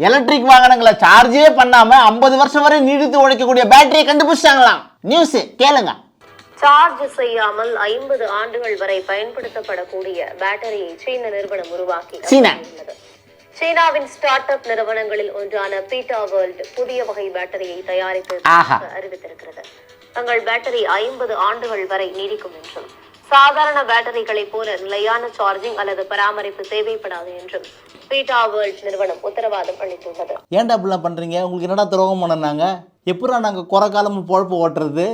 Electric வாகனங்களை சார்ஜே பண்ணாம ஐம்பது வருஷம் வரை நீடித்து உழைக்கக்கூடிய பேட்டரியை கண்டுபிடிச்சாங்களாம் நியூஸ் கேளுங்க சார்ஜ் செய்யாமல் ஐம்பது ஆண்டுகள் வரை பயன்படுத்தப்படக்கூடிய பேட்டரியை சீன நிறுவனம் உருவாக்கி சீனா. சீனாவின் ஸ்டார்ட் அப் நிறுவனங்களில் ஒன்றான பீட்டா வேர்ல்ட் புதிய வகை பேட்டரியை தயாரித்து. அறிவித்திருக்கிறது தங்கள் பேட்டரி ஐம்பது ஆண்டுகள் வரை நீடிக்கும் என்றும் சாதாரண பேட்டரிகளைப் போல நிலையான சார்ஜிங் அல்லது பராமரிப்பு தேவைப்படாது என்றும் பீட்டா வேர்ல்ட் நிறுவனம் உத்தரவாதம் அளித்துள்ளது. ஏன்டா அப்படிலாம் பண்ணுறீங்க உங்களுக்கு என்னடா துரோகம் பண்ணாங்க எப்படா நாங்கள் குறை காலம் பொழப்பு ஓட்டுறது?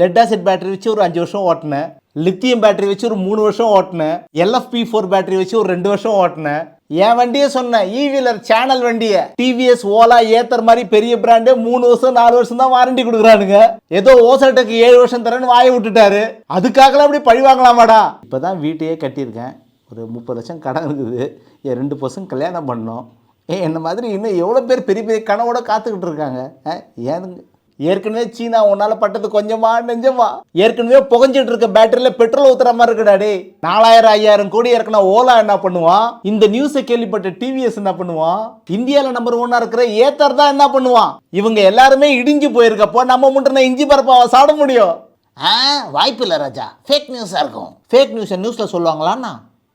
லெட் ஆசிட் பேட்டரி வச்சு ஒரு அஞ்சு வருஷம் ஓட்டினேன். லித்தியம் பேட்டரி வச்சு ஒரு மூணு வருஷம் ஓட்டினேன். எல்எஃப்பி ஃபோர் பேட்டரி வச்சு ஒரு ரெண்டு வருஷம் ஓட்டினேன். என் வண்டியே சொன்னேன். இ வீலர் சேனல் வண்டியை டிவிஎஸ் ஓலா ஏத்தர் மாதிரி பெரிய பிராண்டு மூணு வருஷம் நாலு வருஷம் தான் வாரண்டி கொடுக்குறானுங்க. ஏதோ ஓசட்டுக்கு ஏழு வருஷம் தரேன்னு வாயை விட்டுட்டாரு. அதுக்காகலாம் அப்படி பழி வாங்கலாமாடா? இப்போ தான் வீட்டையே கட்டியிருக்கேன். ஒரு முப்பது லட்சம் கடன் இருக்குது. என் ரெண்டு பசங்க கல்யாணம் பண்ணோம். ஏன் என்ன மாதிரி இன்னும் எவ்வளோ பேர் பெரிய பெரிய கனவோட காத்துக்கிட்டு இருக்காங்க. ஆ, ஏனுங்க ஏற்கனவே சீனா உன்னால பட்டது கொஞ்சமா நெஞ்சமா? ஏற்கனவே புகஞ்சிட்டு இருக்க பேட்டரியில பெட்ரோல் ஊத்துற மாதிரி இருக்குடா டேய். நாலாயிரம் ஐயாயிரம் கோடி இறக்குனா ஓலா என்ன பண்ணுவான்? இந்த நியூஸை கேள்விப்பட்ட டிவிஎஸ் என்ன பண்ணுவான்? இந்தியால நம்பர் ஒன்னா இருக்கிற ஏத்தர் தான் என்ன பண்ணுவான்? இவங்க எல்லாருமே இடிஞ்சு போயிருக்கப்போ நம்ம முன்ன இஞ்சி பரப்பாவை சாட முடியும். ஆ வாய்ப்பு இல்லை ராஜா. ஃபேக் நியூஸாக இருக்கும். ஃபேக் நியூஸை நியூஸில் சொல்லுவாங்களாண்ணா?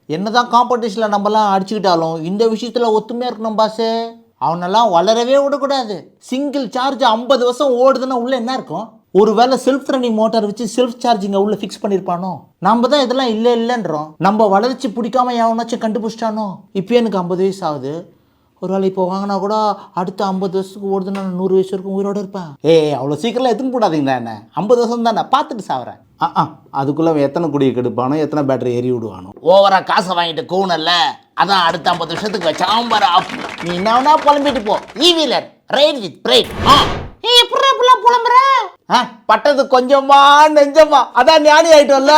என்னதான் காம்படிஷனில் நம்மலாம் அடிச்சுக்கிட்டாலும் இந்த விஷயத்தில் ஒத்துமையாக இருக்கணும் பாஸு அவனெல்லாம் வளரவே விடக்கூடாது. சிங்கிள் சார்ஜ் ஐம்பது வருஷம் ஓடுதுன்னா உள்ளே என்ன இருக்கும்? ஒருவேளை செல்ஃப் ரன்னிங் மோட்டார் வச்சு செல்ஃப் சார்ஜிங்கை உள்ள ஃபிக்ஸ் பண்ணியிருப்பானோ நம்ம தான் இதெல்லாம் இல்லை இல்லைன்றோம். நம்ம வளர்ச்சி பிடிக்காம எவனாச்சும் கண்டுபிடிச்சிட்டானோ? இப்போ எனக்கு ஐம்பது வயசு ஆகுது. ஒரு வேளை இப்போ வாங்கினா கூட அடுத்த ஐம்பது வருஷத்துக்கு ஓடுதுன்னா நான் நூறு வயசு வரைக்கும் உயிரோட இருப்பேன். ஏய் அவ்வளோ சீக்கிரம் எத்தனை போடாதீங்களா என்ன? ஐம்பது வருஷம் தானே? பார்த்துட்டு சாவறேன். ஆ ஆ. அதுக்குள்ளே எத்தனை குடியை கெடுப்பானோ எத்தனை பேட்டரி ஏறி விடுவானோ. ஓவரா காசை வாங்கிட்டு கூணல்ல அதான் அடுத்த ஐம்பது வருஷத்துக்கு வச்சாம் பாரு ஆஃப் நீ என்ன வேணா புலம்பிட்டு போ. E wheeler ride with pride ஆ. ஏய் எப்படி புலம் புலம்புற? ஆ பட்டது கொஞ்சமா நெஞ்சமா. அதான் ஞானி ஆயிட்டோம்ல.